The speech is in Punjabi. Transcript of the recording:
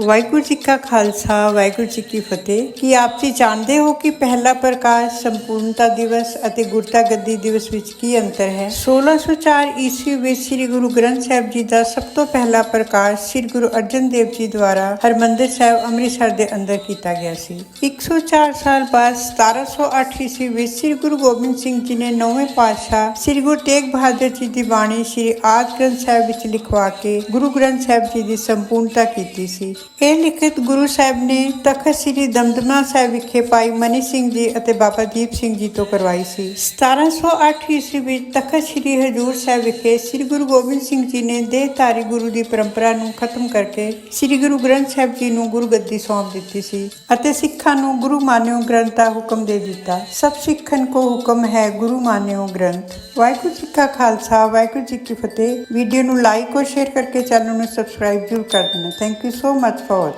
ਵਾਹਿਗੁਰੂ ਜੀ ਕਾ ਖਾਲਸਾ, ਵਾਹਿਗੁਰੂ ਜੀ ਕੀ ਫਤਿਹ। ਕੀ ਆਪ ਜੀ ਜਾਣਦੇ ਹੋ ਕਿ ਪਹਿਲਾ ਪ੍ਰਕਾਸ਼ ਸੰਪੂਰਨਤਾ ਦਿਵਸ ਅਤੇ ਗੁਰਤਾ ਗੱਦੀ ਦਿਵਸ ਵਿੱਚ ਕੀ ਅੰਤਰ ਹੈ? 1604 ਈਸਵੀ ਵਿੱਚ ਸ੍ਰੀ ਗੁਰੂ ਗ੍ਰੰਥ ਸਾਹਿਬ ਜੀ ਦਾ ਸਭ ਤੋਂ ਪਹਿਲਾ ਪ੍ਰਕਾਸ਼ ਸ੍ਰੀ ਗੁਰੂ ਅਰਜਨ ਦੇਵ ਜੀ ਦੁਆਰਾ ਹਰਮੰਦਰ ਸਾਹਿਬ ਅੰਮ੍ਰਿਤਸਰ ਦੇ ਅੰਦਰ ਕੀਤਾ ਗਿਆ ਸੀ। 104 ਸਾਲ ਬਾਅਦ 1708 ਈਸਵੀ ਵਿੱਚ ਸ੍ਰੀ ਗੁਰੂ ਗੋਬਿੰਦ ਸਿੰਘ ਜੀ ਨੇ ਨੌਵੇਂ ਪਾਤਸ਼ਾਹ ਸ੍ਰੀ ਗੁਰੂ ਤੇਗ ਬਹਾਦਰ ਜੀ ਦੀ ਬਾਣੀ ਸ੍ਰੀ ਆਦ ਗ੍ਰੰਥ ਸਾਹਿਬ ਵਿੱਚ ਲਿਖਵਾ ਕੇ ਗੁਰੂ ਗ੍ਰੰਥ ਸਾਹਿਬ ਜੀ ਦੀ ਸੰਪੂਰਨਤਾ ਕੀਤੀ ਸੀ। ਇਹ ਲਿਖਤ ਗੁਰੂ ਸਾਹਿਬ ਨੇ ਤਖਤ ਸ੍ਰੀ ਦਮਦਮਾ ਸਾਹਿਬ ਵਿਖੇ ਭਾਈ ਮਨੀ ਸਿੰਘ ਜੀ ਅਤੇ ਬਾਬਾ ਦੀਪ ਸਿੰਘ ਜੀ ਤੋਂ ਕਰਵਾਈ ਸੀ। 1708 ਈਸਵੀ ਵਿੱਚ ਤਖਤ ਸ੍ਰੀ ਹਜੂਰ ਸਾਹਿਬ ਵਿਖੇ ਸ੍ਰੀ ਗੁਰੂ ਗੋਬਿੰਦ ਸਿੰਘ ਜੀ ਨੇ ਦੇਹਧਾਰੀ ਗੁਰੂ ਦੀ ਪਰੰਪਰਾ ਨੂੰ ਖਤਮ ਕਰਕੇ ਸ੍ਰੀ ਗੁਰੂ ਗ੍ਰੰਥ ਸਾਹਿਬ ਜੀ ਨੂੰ ਗੁਰੂ ਗੱਦੀ ਸੌਂਪ ਦਿੱਤੀ ਸੀ ਅਤੇ ਸਿੱਖਾਂ ਨੂੰ ਗੁਰੂ ਮਾਨਿਓ ਗ੍ਰੰਥ ਦਾ ਹੁਕਮ ਦੇ ਦਿੱਤਾ। ਸਭ ਸਿੱਖਣ ਕੋ ਹੁਕਮ ਹੈ ਗੁਰੂ ਮਾਨਿਓ ਗ੍ਰੰਥ। ਵਾਹਿਗੁਰੂ ਜੀ ਕਾ ਖਾਲਸਾ, ਵਾਹਿਗੁਰੂ ਜੀ ਕੀ ਫਤਿਹ। ਵੀਡੀਓ ਨੂੰ ਲਾਈਕ ਔਰ ਸ਼ੇਅਰ ਕਰਕੇ ਚੈਨਲ ਨੂੰ ਸਬਸਕ੍ਰਾਈਬ ਜ਼ਰੂਰ ਕਰ ਦੇਣਾ। Thank you so much. forward.